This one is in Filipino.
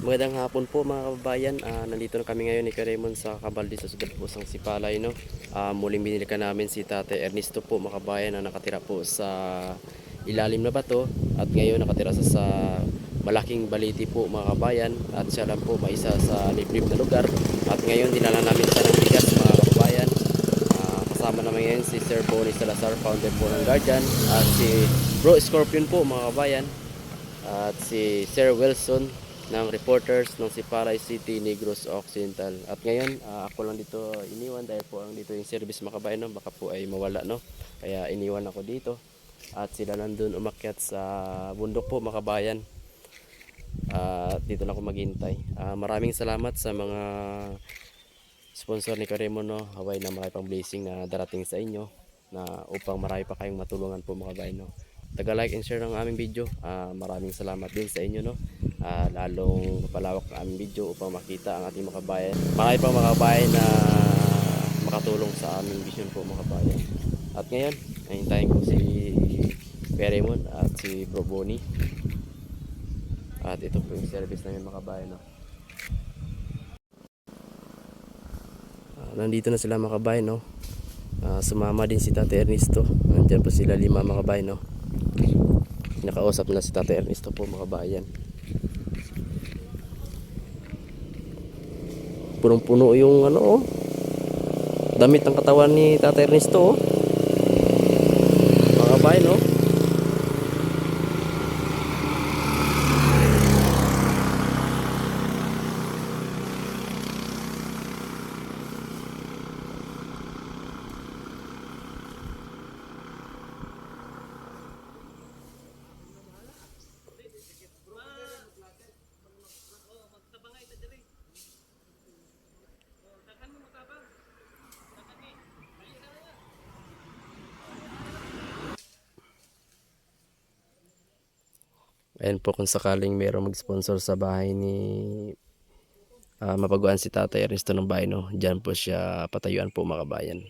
Magandang hapon po mga kababayan. Ah, nandito na kami ngayon ni Karemon sa Kabaldi sa Sudat po sang Sipalay. No? Ah, muling binili ka namin si Tate Ernesto po mga kababayan na nakatira po sa ilalim na bato at ngayon nakatira sa, sa malaking baliti po mga kababayan at siya lang po maisa sa liblib na lugar at ngayon dinala namin siya ng bigas mga kababayan Ah, kasama naman ngayon si Sir Bonnie Salazar founder po ng Guardian at si Bro Scorpion po mga kababayan at si Sir Wilson ng reporters ng Siparay City, Negros Occidental. At ngayon, ah, ako lang dito iniwan dahil po ang dito yung service makabayan, no? baka po ay mawala, no? Kaya iniwan ako dito. At sila nandun umakyat sa bundok po makabayan. At dito na ako maghintay. Ah, maraming salamat sa mga sponsor ni Karemo, no? Haway na marami pang blessing na darating sa inyo na upang marami pa kayong matulungan po mga kabayan, no? Taga like and share ng aming video. Ah, maraming salamat din sa inyo no. Ah, lalong palawak ang aming video upang makita ang ating mga kabayan. Marami pang na makatulong sa aming vision po mga kabayan. At ngayon, hintayin ko si Peremon at si Bro Bonnie. At ito po yung service namin mga kabayan. No? Ah, nandito na sila mga kabayan. No? Ah, sumama din si Tate Ernesto. Nandiyan po sila lima mga kabayan. No? Nakausap na si Tate Ernesto po mga kabayan. Punong-puno yung ano oh. Damit ng katawan ni Tate Ernesto oh. Mga kabayan oh. Ayan po kung sakaling mayroong mag-sponsor sa bahay ni ah, mapaguan si Tatay Ernesto ng bahay no. Diyan po siya patayuan po mga kabayan.